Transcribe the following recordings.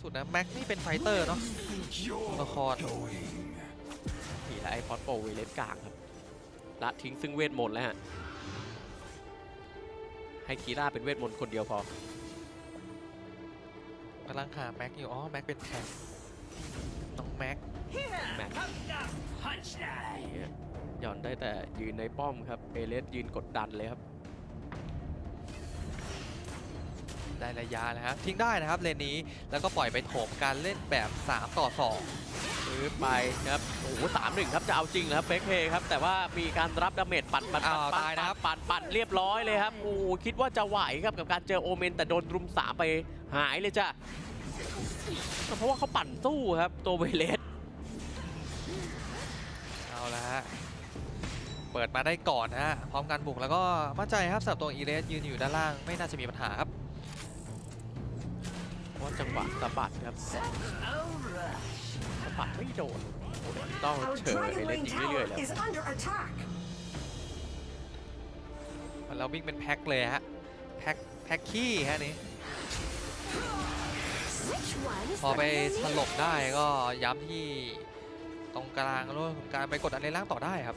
สุดนะ แม็กนี่เป็นไฟเตอร์เนาะละครนี่แหละไอ้พอดโปเวเลสกลางครับ ละทิ้งซึ่งเวทมนต์แล้วฮะ ให้คีร่าเป็นเวทมนต์คนเดียวพอกำลังหาแม็กอยู่ อ๋อ แม็กเป็นแทนน้องแม็ก แม็กนี่ฮะหย่อนได้แต่ยืนในป้อมครับ เอเลสยืนกดดันเลยครับ ได้ระยะนะครับทิ้งได้นะครับเลนนี้แล้วก็ปล่อยไปโถมการเล่นแบบ 3 ต่อ2ปืนไปครับโอ้โหสามหนึ่งครับจะเอาจริงนะครับเฟกเพย์ครับแต่ว่ามีการรับดาเมจปัดปัดปัดอ้าวปัดตายนะครับปัดปัดเรียบร้อยเลยครับโอ้โหคิดว่าจะไหวครับกับการเจอโอเมนแต่โดนรุมสามไปหายเลยจ้ะเพราะว่าเขาปั่นสู้ครับตัวเวเลสเอาละฮะเปิดมาได้ก่อนนะฮะพร้อมกันบุกแล้วก็มั่นใจครับสำหรับตัวอีเลสยืนอยู่ด้านล่างไม่น่าจะมีปัญหาครับว่า จังหวะสะบัดครับสะบัดไม่โดนโอ้โหต้อง Our เชิญเอ Dragon เลส Lane ยิงเรื่อยๆ Tower แล้ว is under attack. เราวิ่งเป็นแพ็คเลยฮะ แพ็คแพ็คขี้ฮะนี้ Which one is พอไป better ถ than ล่มได้ก็ย้ำที่ตรงกลางแล้วถึงการไปกดอันเลนล่างต่อได้ครับ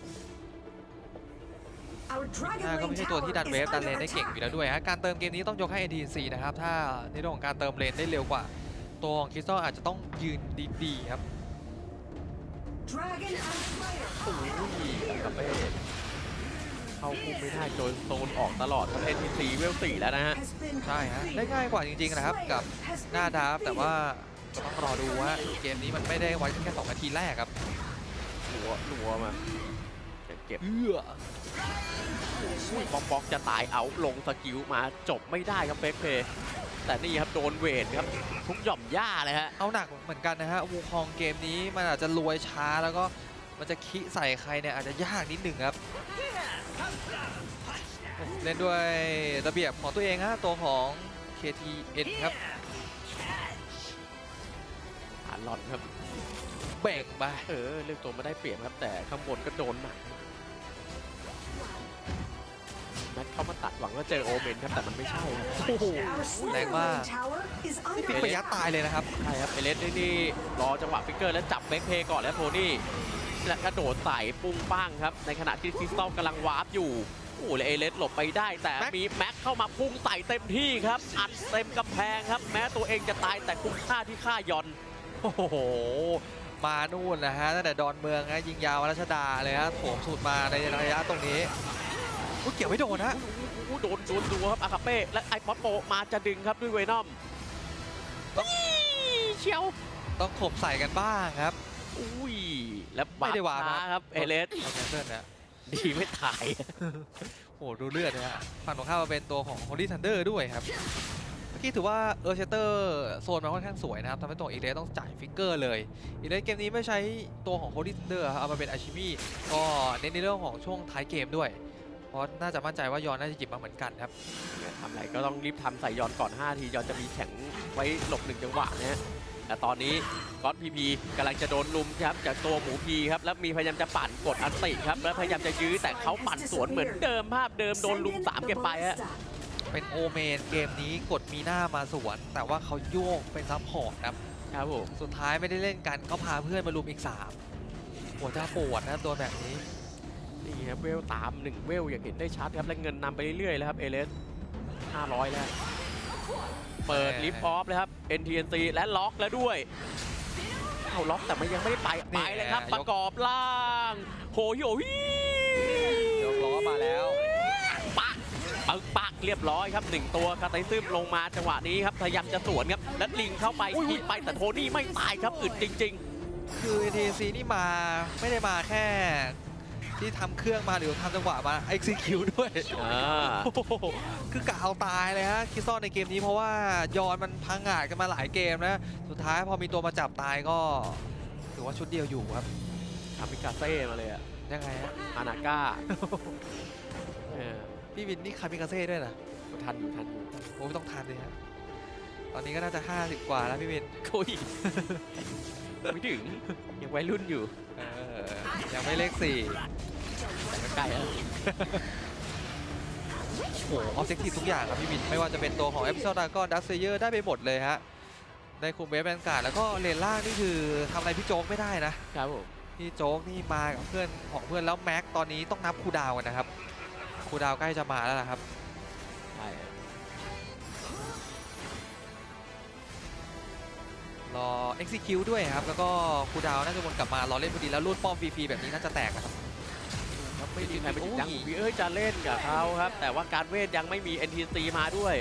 Our Dragon น่าก็ Lane ไม่ใช่ตัวที่ดัน Tower เวฟ is ดันเล under นได้เก่งอยู่ attack. แล้วด้วยฮะการเติมเกมนี้ต้องยกให้ ADC นะครับถ้าในเรื่องของการเติมเลนได้เร็วกว่า ตัวของคริสตัลอาจจะต้องยืนดีๆครับ Dragon and Slayer โอ้โหกับเป้เข้าคุมไม่ได้โดนโซนออกตลอดครับเอ็นทีซีเวลสี่แล้วนะฮะ has been ใช่ฮะ defeated. ได้ง่ายกว่าจริงๆนะครับกับ Slayer has หน้า been ดาร์ฟแต่ว่า defeated. ก็ต้องรอดูว่าเกมนี้มันไม่ได้ไว้แค่2นาทีแรกครับหนัวหนัวมาเก็บเอื้อ อุ้ยป๊อกป๊อกจะตายเอาลงสกิลมาจบไม่ได้ครับเฟกเพย์แต่นี่ครับโดนเวทครับทุกหย่อมย่าเลยฮะเอาหนักเหมือนกันนะฮะวูคองเกมนี้มันอาจจะรวยช้าแล้วก็มันจะคิใส่ใครเนี่ยอาจจะยากนิดหนึ่งครับเล่นด้วยระเบียบของตัวเองฮะตัวของ KTN ครับฐานหลอดครับเบ่งไปเออเลือกตัวมาได้เปรียบครับแต่ข้างบนก็โดนหนัก เข้ามาตัดหวังว่าเจอโอเมนครับแต่มันไม่ใช่ครับโอ้โห Our แรง Slayer มาก Lane Tower is นี่ under ปิดประยะตายเลยนะครับใช่ครับเอเลสนี่นี่รอจังหวะฟิกเกอร์แล้วจับเบคเพย์ก่อนแล้วโทนี่และกระโดดใส่ปุ้งป้างครับ ในขณะที่คริสตัลกำลังวาร์ปอยู่โอ้โหแล้วเอเลสหลบไปได้ แต่แม็กมีแม็กเข้ามาพุ่งใส่เต็มที่ครับ อัดเต็มกำแพงครับ แม้ตัวเองจะตายแต่คุ้มค่าที่ฆ่ายอน โอ้โห มานู่นนะฮะตั้งแต่ดอนเมืองฮะยิงยาวรัชดาเลยฮะโถมสูตรมาในระยะตรงนี้ อุ๊ยเกี่ยวไม่โดนฮะโอ้โดนโดนดูครับอาคาเป้และไอป๊อปโปมาจะดึงครับด้วยเวนอมเชียวต้องข่มใส่กันบ้างครับ อุ้ย แล้วไม่ได้วางครับ เอเลสเอาแคนเซิลนะดีไม่ถ่ายโอ้โหดูเลือดนะฮะฝั่งตรงข้ามมาเป็นตัวของ Holy Thunder ด้วยครับ เมื่อกี้ถือว่าเออร์เชเตอร์โซนมาค่อนข้างสวยนะครับทำให้ตัวอีเลสต้องจ่ายฟิกเกอร์เลยอีเลสเกมนี้ไม่ใช้ตัวของ Holy Thunder ครับเอามาเป็นอาชิมิก็เน้นในเรื่องของช่วงท้ายเกมด้วย ราะน่าจะมั่นใจว่ายอนน่าจะหยิบมาเหมือนกันครับทำอะไรก็ต้องรีบทำใส่ยอนก่อน 5 ทียอนจะมีแข็งไว้หลบหนึ่งจังหวะนะฮะแต่ตอนนี้ก๊อตพีพีกำลังจะโดนลุมครับจากตัวหมูพีครับแล้วมีพยายามจะปั่นกดอันติครับแล้วพยายามจะยื้อแต่เขาปั่นสวนเหมือนเดิมภาพเดิมโดนลุมสามเก็บไปฮะเป็นโอเมนเกมนี้กดมีหน้ามาสวน แต่ว่าเขาโยกเป็นซับพอร์ตครับครับผมสุดท้ายไม่ได้เล่นกันก็พาเพื่อนมารุมอีก3หัวจะปวดนะตัวแบบนี้ นี่ครับเวลตาม1เวลอย่างเห็นได้ชัดครับและเงินนำไปเรื่อยๆแล้วครับเอเลส500 แล้ว เปิดแหม่ลิฟต์ออฟเลยครับ NTNC และล็อกแล้วด้วยเอาล็อกแต่มันยังไม่ได้ไปนี่ไปเลยครับยกประกอบล่างโหยโหยยกล้อมาแล้วปักปักปักเรียบร้อยครับหนึ่งตัวคาไตซึมลงมาจังหวะนี้ครับพยายามจะสวนครับแล้วลิงเข้าไปยิงไปแต่โทนี่ไม่ตายครับอึดจริงคือ ATC นี่มาไม่ได้มาแค่ ที่ทำเครื่องมาหรือทำจังหวะมา execute ด้วยๆอ่าโอ้โหคือกะเอาตายเลยฮะคิดซ่อนในเกมนี้เพราะว่ายอนมันพังงาดกันมาหลายเกมนะ สุดท้ายพอมีตัวมาจับตายก็ถือว่าชุดเดียวอยู่ครับทำพิกาเซ่มาเลยอะยังไงฮะอานาก้าเออพี่วินนี่คามิกาเซ่ด้วยนะทันอยู่ทันอยู่โอ้ยต้องทานเลยฮะตอนนี้ก็น่าจะ 50 กว่าแล้วพี่วินคุยไม่ถึงยังวัยรุ่นอยู่ เออยังไม่เลขสี่ แต่ก็ใกล้แล้ว โอ้โหออบเจกตีฟทุกอย่างครับพี่วิน ไม่ว่าจะเป็นตัวของ e p i s o d e ก็ดักเซเยอร์ได้ไปหมดเลยฮะ ได้คุมเวฟแบนการ์ดแล้วก็เลนล่างนี่คือทำอะไรพี่โจ๊กไม่ได้นะ ครับผมพี่โจ๊กนี่มากับเพื่อนของเพื่อนแล้วแม็กตอนนี้ต้องนับคูลดาวน์กันนะครับคูลดาวน์ใกล้จะมาแล้วนะครับ ใช่รอ execute ด้วยครับ แล้วก็คูลดาวน์น่าจะวนกลับมารอเล่นพอดีแล้วรูดป้อมฟรีๆแบบนี้น่าจะแตกนะครับ ครับไม่มีใครไปโอ้ยยังหมูพีเอ้ยจะเล่นกับเขาครับ แต่ว่าการเวทยังไม่มี NTC มาด้วย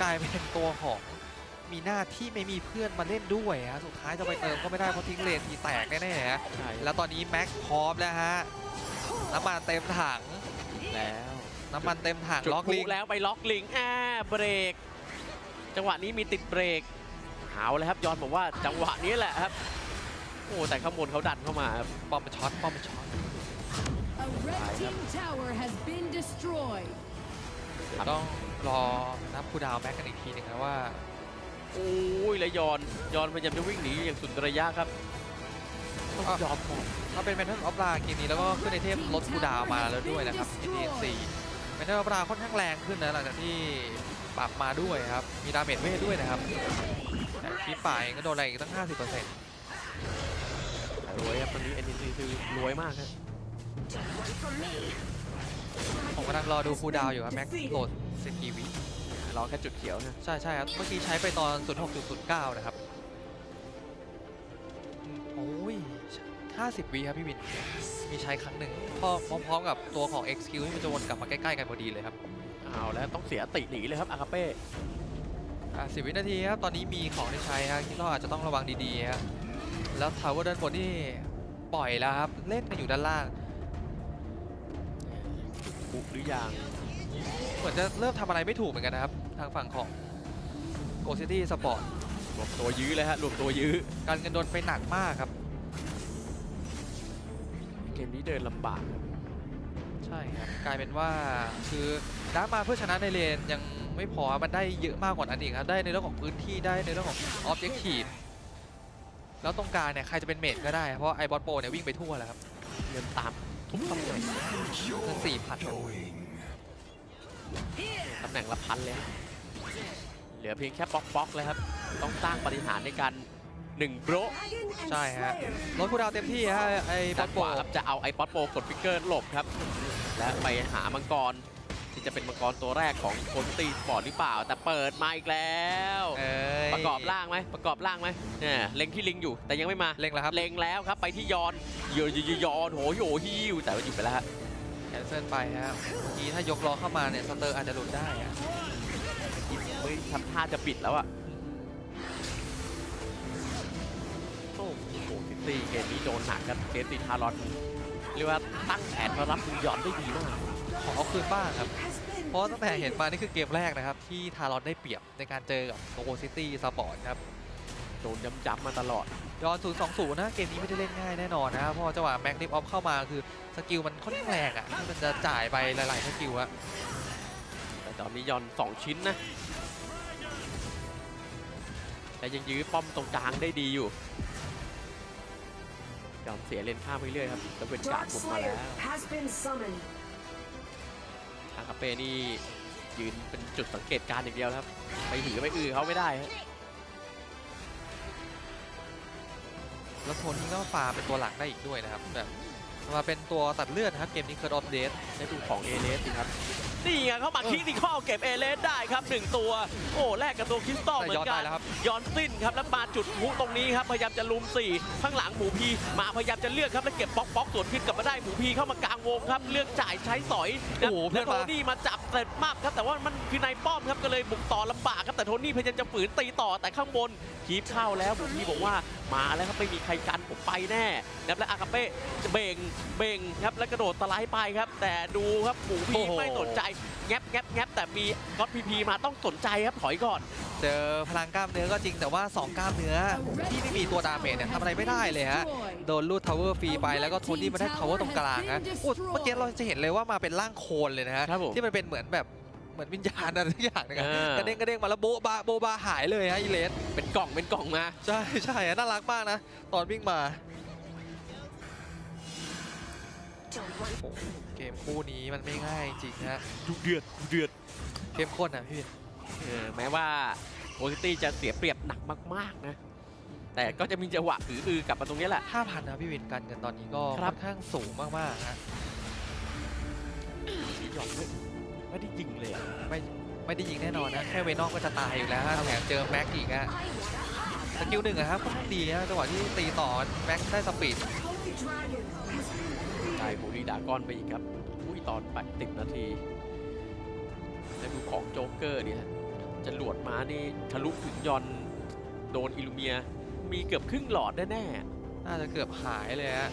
กลายเป็นตัวของมีหน้าที่ไม่มีเพื่อนมาเล่นด้วยฮะสุดท้ายจะไปเติมก็ไม่ได้เพราะทิ้งเลนทีแตกแน่ๆฮะใช่แล้วตอนนี้แม็กพร้อมแล้วฮะน้ำมันเต็มถังแล้วน้ำมันเต็มถังจุดล็อกพลุลิงแล้วไปล็อกลิงอ่าเบรก จังหวะนี้มีติดเบรกเอาเลยครับยอนบอกว่าจังหวะนี้แหละครับ โอ้แต่ข้างบนเขาดันเข้ามาครับป้อมมันช็อตป้อมมันช็อต A red team tower has been destroyed. ต้องรอนับคูลดาวน์แม็กกันอีกทีหนึงนะว่า โอ้ยแล้วยอนยอนพยายามจะวิ่งหนีอย่างสุดระยะครับต้องอะยอมหมดถ้าเป็นแมนเทนออฟลาเกมนี้แล้วก็ขึ้นในเทมลดคูลดาวน์มาแล้วด้วยนะครับ NTNC แมนเทนออฟลาค่อนข้างแรงขึ้นนะหลังจากที่ปรับมาด้วยครับ มีดาเมจเวทด้วยนะครับแต่คีป่าเองก็โดนอะไรอีกตั้ง 50% รวยครับตอนนี้ NTC คือรวยมากครับผมกำลังรอดูคูลดาวน์อยู่ครับแม็กโหลดสกีวิรอแค่จุดเขียวนะใช่ใช่ครับ เมื่อกี้ใช้ไปตอน 06.09 นะครับอืมโอ้ย 50 วิครับพี่วิน มีใช้ครั้งหนึ่งพอพร้อมๆกับตัวของ XQ ที่มันจะวนกลับมาใกล้ๆกันพอดีเลยครับ เอาแล้วต้องเสียติหนีเลยครับอาคาเป้อะ10วินาทีครับ ตอนนี้มีของที่ใช้ฮะที่เราอาจจะต้องระวังดีๆฮะ แล้วทาวเวอร์ด้านบนนี่ปล่อยแล้วครับ เล่นกันอยู่ด้านล่างบุกหรือยังเหมือนจะเริ่มทำอะไรไม่ถูกเหมือนกันนะครับ ทางฝั่งของ Go City Sport รวมตัวยื้อเลยฮะรวมตัวยื้อการเงินโดนไปหนักมากครับ เกมนี้เดินลำบากครับใช่ครับ กลายเป็นว่าคือด้ามาเพื่อชนะในเลนยังไม่พอมันได้เยอะมากกว่านั้นอีกครับ ได้ในเรื่องของพื้นที่ได้ในเรื่องของ Objective แล้วตรงกลางเนี่ยใครจะเป็นเมดก็ได้ เพราะไอบอสโปเนี่ยวิ่งไปทั่วแล้วครับเงินตามทุกตำแหน่งเงินสี่พันตำแหน่งละพันเลยฮะเหลือเพียงแค่ป๊อกป๊อกๆเลยครับ ต้องสร้างปฏิหารย์ในการหนึ่งโบร Dragon and ใช่ฮะ Slayer. รถคูลดาวน์เต็มที่ฮะไอบอจากสโปขวาครับจะเอาไอป๊อตโปกดฟิกเกอร์หลบครับ และไปหามังกร ที่จะเป็นมังกรตัวแรกของโคตีสปอร์ตหรือเปล่า แต่เปิดมาอีกแล้ว เอ้ยประกอบร่างไหมประกอบร่างไหมเนี่ยเล็งที่ลิงอยู่แต่ยังไม่มาเล็งแล้วครับเล็งแล้วครับไปที่ยอนเยอะยอนโหยโหฮิวแต่ว่าหยุดไปแล้วฮะแคนเซิลไปฮะเมื่อกี้ถ้ายกล้อเข้ามาเนี่ยสเตอร์อาจจะหลุดได้อะเฮ้ยทำท่าจะปิดแล้วอะโอ้โหซิตี้เกมนี้โดนหนักครับเกมตีทารอน เรียกว่าตั้งแผนมารับมือยอนได้ดีมาก ขอเอาคืนบ้างครับ Has been เพราะตั้งแต่เห็นมานี่คือเกมแรกนะครับ ที่ทารอนได้เปรียบในการเจอกับโกโกซิตี้สปอร์ตครับโดนย้ำๆมาตลอดย้อน 0 2 0 นะ เกมนี้ไม่ได้เล่นง่ายแน่นอนนะครับเพราะว่าจังหวะแม็กนิปออฟเข้ามาคือสกิลมันค่อนข้างแรงอะที่มันจะจ่ายไปหลายๆสกิลอะแต่ตอนนี้ยอน 2 ชิ้นนะ แต่ยังยื้อป้อมตรงกลางได้ดีอยู่ ยอมเสียเลนข้ามไปเรื่อยครับแล้วเป็นการ Dark บุกมาแล้ Slayer ว has been summoned. ทางคาเป้นี่ยืนเป็นจุดสังเกตการณ์อย่างเดียวครับ ไปหือไปอือเขาไม่ได้ฮะแล้วโทนี่ก็ฟาร์มเป็นตัวหลักได้อีกด้วยนะครับแบบมาเป็นตัวตัดเลือดนะครับเกมนี้เคิร์ดออฟเดสได้ดูของเอเลสสิครับ นี่ไงเขามาคิกที่ข้อเก็บเอเลสได้ครับหนึ่งตัว โอ้แลกกับตัวคริสตัลแต่เหมือย้อนนกัได้นแล้วครับย้อนสิ้นครับแล้วมาจุดพลุตรงนี้ครับพยายามจะลุมสี่ข้างหลังหมูพีมาพยายามจะเลือกครับแล้วเก็บป๊อกป๊อกสวนขึ้นกลับมาได้หมูพีเข้ามากลางวงครับเลือกจ่ายใช้สอยโอ้โหเพื่แล้อวนโทมานี่มาจับเสร็จมากครับแต่ว่ามันคือนายป้อมครับก็เลยบุกต่อลำบากครับแต่โทนี่พยายามจะฝืนตีต่อแต่ข้างบนคีบเข้าแล้วหมูพีบอกว่ามาแล้วครับไม่มีใครกันผมไปแน่นะครับและอากาเป้จะเบ่งเบ่งครับแล้วกระโดดสไลด์ไปครับ แต่ดูครับหมูพีโอ้โหไม่สนใจแงบแงบแงบแต่มีก็อตพีพีมาต้องสนใจครับถอยก่อน เจอพลังกล้ามเนื้อก็จริงแต่ว่า 2 กล้ามเนื้อที่ไม่มีตัวดาเมจเนี่ยทำอะไรไม่ได้เลยฮะ โดนลูดทาวเวอร์ฟรีไปแล้วก็โทนี่มาได้ทาวเวอร์ตรงกลางนะโอ้เมื่อกี้เราจะเห็นเลยว่ามาเป็นร่างโคลนเลยนะฮะครับผมที่มันเป็นเหมือนแบบเหมือนวิญญาณอะไรทุกอย่างนึงอะเออกระเด้งกระเด้งมาแล้วโบ๊ะบาโบ๊ะบาหายเลยฮะอีเลสเป็นกล่องเป็นกล่องมาใช่ใช่อะน่ารักมากนะ ตอนวิ่งมา Don't want โอ้เกมคู่นี้มันไม่ง่ายจริงนะดุเดือดดุเดือดเข้มข้นอะพี่วินเออแม้ว่าโอซิตี้จะเสียเปรียบหนักมากๆนะ แต่ก็จะมีจังหวะถืออือกลับมาตรงนี้แหละ5,000นะพี่วินกันเงินตอนนี้ก็ครัค่บ อนข้างสูงมากๆฮะสีหยองไม่ไม่ได้ยิงเลยอะไม่ไม่ได้ยิงแน่นอนนะแค่เวนอมก็จะตายอยู่แล้วฮะแถมเจอแม็กอีกฮะสกิลหนึ่งอะครับค่อนข้างดีนะจังหวะที่ตีต่อแม็กได้สปีด Holy Dragon has been ได้โมลีดากอนไปอีกครับ อุ้ยตอนแปดสิบนาที แล้วดูของโจ๊กเกอร์เนี่ยฮะจะหลวดมานี่ทะลุถึงยอนโดนอิลูเมีย มีเกือบครึ่งหลอดแน่น่าจะเกือบหายเลยฮะ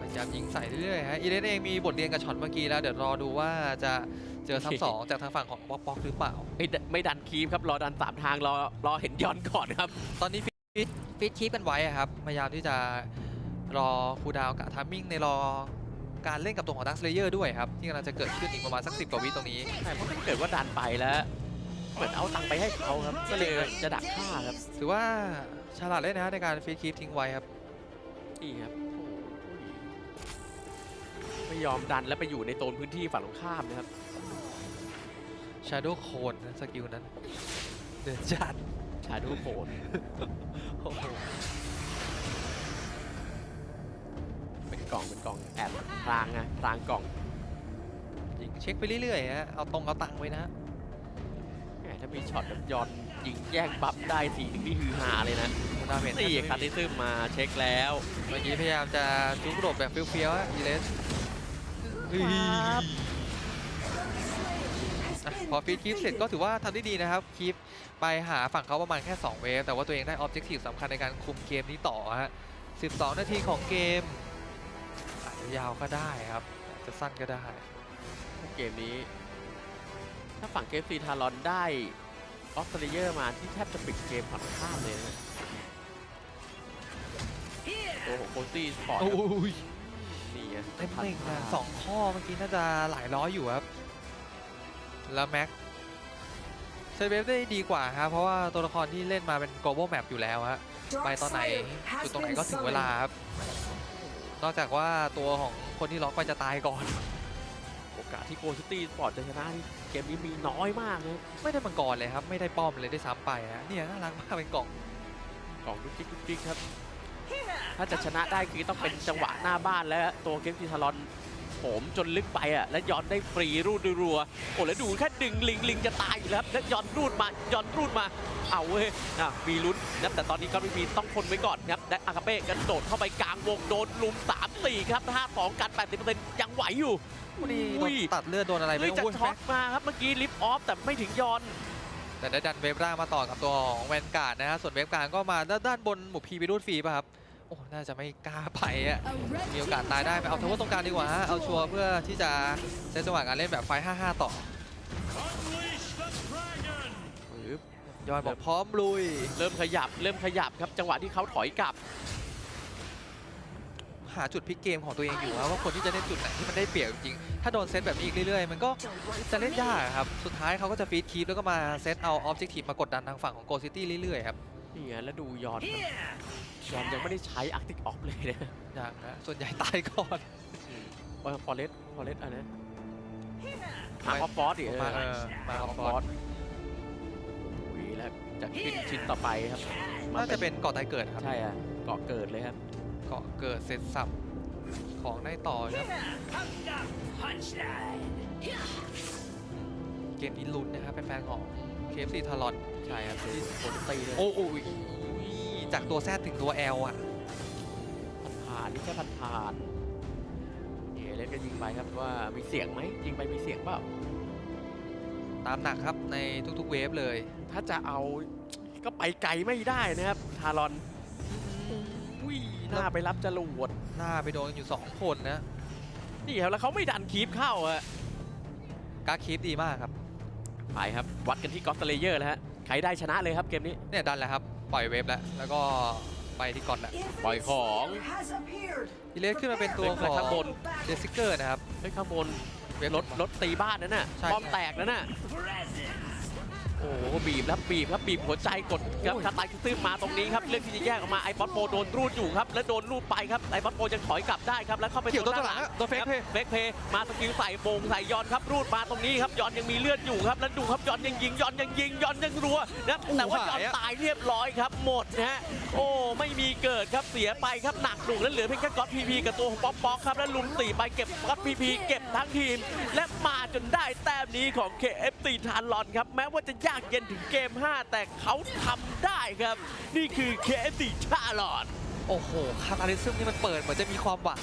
พยายามยิงใส่เรื่อยๆฮะอีเลนเองมีบทเรียนกับช็อตเมื่อกี้แล้ว เดี๋ยวรอดูว่าจะเจอทับสองจากทางฝั่งของป๊อกป๊อกหรือเปล่าๆไม่ดไม่ดันคีฟครับรอดันสามทางรอรอเห็นยอนก่อนครับ ตอนนี้ฟิตฟิตคีปกันไว้อะครับพยายามที่จะรอคูลดาวน์กับทัมมิ่งในรอ การเล่นกับตัวของดักสเลเยอร์ด้วยครับ ที่กำลังจะเกิดขึ้นอีกประมาณสักสิบกว่าวิตรงนี้ ใช่เพราะถ้าเกิดว่าดันไปแล้วเหมือนเอาตังค์ไปให้เขาครับก็เลยจะดักฆ่าครับถือว่าฉลาดเล่นนะในการฟีดคีปทิ้งไว้ครับนี่ครับโอ้โหไม่ยอมดันแล้วไปอยู่ในโซนพื้นที่ฝั่งตรงข้ามนะครับ Shadow Cone นะสกิลนั้น เดือดจัดชาดูโผนโอ้โห กล่องเป็นกล่องแอบพรางไงพรางกล่องยิงเช็คไปเรื่อยๆฮะเอาตรงเอาตังค์ไว้นะแหมถ้ามีช็อตแบบยอนยิงแย่งบัฟได้ทีนึงนี่ฮือฮาเลยนะดาเมจนี่คาติซึมมาเช็คแล้วเมื่อกี้พยายามจะจุกหลบแบบเฟี้ยวๆอะอีเลสครับอะพอฟีดคีปเสร็จก็ถือว่าทำได้ดีนะครับ คีปไปหาฝั่งเขาประมาณแค่ 2 เวฟ แต่ว่าตัวเองได้ออบเจกตีฟสำคัญในการคุมเกมนี้ต่อฮะ 12 นาทีของเกมอาจจะ ยาวก็ได้ครับอาจจะสั้นก็ได้เกมนี้ ถ้าฝั่งเกมซีทารอนได้ออสเตรเลียมาที่แทบจะปิดเกมฝั่งข้ามเลยนะตัวของโคซี่สปอร์ตโอ้ยนี่ไงเต็มหนึ่งนะสองข้อเมื่อกี้น่าจะหลายร้อยอยู่ครับ แล้วแม็กเซเวฟได้ดีกว่าครับเพราะว่าตัวละครที่เล่นมาเป็น global map อยู่แล้วฮะไปตอนไหนจุดตรงไหนก็ถึงเวลาครับ นอกจากว่าตัวของคนที่ล็อกไปจะตายก่อน โอกาสที่โกซิตี้สปอร์ตจะชนะนี่เกมนี้มีน้อยมากนะไม่ได้มังกรเลยครับ ไม่ได้ป้อมเลยได้วยซ้ำไปฮะเนี่ยน่ารักมากเป็นกล่องกล่องดุกจิกดุกจิกครับ ถ้าจะชนะได้คือต้องเป็นจังหวะหน้าบ้านแล้วตัวเกมซีทารอนโหมจนลึกไปอะและย้อนได้ฟรีรูดรัวๆโอ้แล้วดูแค่ดึงลิงลิงจะตายอยู่แล้วครับแล้วย้อนรูดมาย้อนรูดมาเอาเว้ยอะมีลุ้น นะแต่ตอนนี้ก็ไม่มีต้องทนไว้ก่อนครับและอากาเป้กระโดดเข้าไปกลางวงโดนลุม3 4ครับ5 2กัน80%ยังไหวอยู่วันนี้โดอุ้นยตัดเลือดโดนอะไรไปเฮ้ยจะโอ้ยช็อแม็ตกมาครับเมื่อกี้ลิฟต์ออฟแต่ไม่ถึงย้อน แต่ได้ดันเวฟร่างมาต่อกับตัวของแวนการ์ดนะฮะส่วนเวฟการ์ดก็มาด้านด้านบนหมู่พีไปรูดฟรีป่ะครับโอ้น่าจะไม่กล้าไปอะ A red มีโอกาส team ตายได้ไปเอาทาวเวอร์ตรงกลางดีกว่าฮะเอาชัวร์เพื่อที่จะเซตจังหวะการเล่นแบบไฟท์5-5 ต่อ ยอยบอกพร้อมลุย เริ่มขยับเริ่มขยับครับจังหวะที่เขาถอยกลับ หาจุดพลิกเกมของตัวเองอยู่ครับว่าคนที่จะเล่นจุดไหนที่มันได้เปรียบจริงๆถ้าโดนเซตแบบนี้อีกเรื่อยๆ มันก็ Don't want จะเล่นยากครับ สุดท้ายเขาก็จะฟีดคีปแล้วก็มาเซตเอาออบเจกตีฟมากดดันทางฝั่งของโกซิตี้เรื่อยๆครับนี่ไงแล้วดูยอนครับยอนยังไม่ได้ใช้อาร์ติกออฟเลยนะอย่างนะส่วนใหญ่ตายก่อนว่าฟอเรสฟอเรสอะไรนะหาออฟฟอสดิเออมาเออมาออออฟฟฟฟออสร์อุ้ยแล้ว จะขึ้นชิ้นต่อไปครับน่าจะเป็นเกาะตายเกิดครับ ใช่อะเกาะเกิดเลยครับ เกาะเกิดเสร็จสับของได้ต่อครับ เกมนี้ลุ้นนะครับเป็นแฟนของ KFC ทารอนใช่ครับที่โคตรตีเลยโอ้โหจากตัวแซดถึงตัวแอลอะผ่านๆนี่แค่ผ่านๆเอเลสก็ยิงไปครับว่ามีเสียงไหมยิงไปมีเสียงเปล่า ตามหนักครับในทุกๆเวฟเลย ถ้าจะเอาก็ไปไกลไม่ได้นะครับ ทารอนอุ้ยหน้าไปรับจรวดหน้าไปโดนอยู่ 2 คนนะ นี่ครับแล้วเขาไม่ดันคีปเข้าอะกาคีปดีมากครับ ไปครับ วัดกันที่กอสเตเลเยอร์แล้วฮะ ใครได้ชนะเลยครับเกมนี้ เนี่ยดันแล้วครับ ปล่อยเวฟแล้ว แล้วก็ไปที่ก่อนแหละปล่อยของ has appeared. อีเลสขึ้นมาเป็นตัวเฮ้ยของข้างบนเจสซิเกอร์นะครับเฮ้ยข้างบนเวฟ รถรถตีบ้านนั่นน่ะใช่ป้อมแตกนั่นน่ะ โอ้โหบีบแล้วบีบครับบีบหัวใจกดครับโอ้ยคาตาคิซึมมาตรงนี้ครับเรื่องที่จะแยกออกมาไอป๊อตโปโดนรูดอยู่ครับแล้วโดนรูดไปครับไอป๊อตโปยังถอยกลับได้ครับแล้วเข้าไปเกี่ยวตัวด้านหลังอะโดนเฟกครับเพย์เฟกเพย์มาสกิลใส่โบงใส่ยอนครับรูดมาตรงนี้ครับยอนยังมีเลือดอยู่ครับแล้วดูครับยอนยังยิงยอนยังยิงยอนยังรัวนะแต่ว่ายอนตายเรียบร้อยครับหมดนะฮะโอ้ไม่มีเกิดครับเสียไปครับหนักหนุกแล้วเหลือเพียงแค่ก๊อตพีพีกับตัวของป๊อกป๊อกครับแล้วลุมตีไปเก็บก๊อตพีพีเก็บทั้งทีมและมา จนได้แต้มนี้ของ KFC ทานลอนครับ แม้ว่าจะยากเย็นถึงเกม 5 แต่เขาทำได้ครับ นี่คือ KFC ทานลอน โอ้โห คาตาลิซึมนี่มันเปิดเหมือนจะมีความหวัง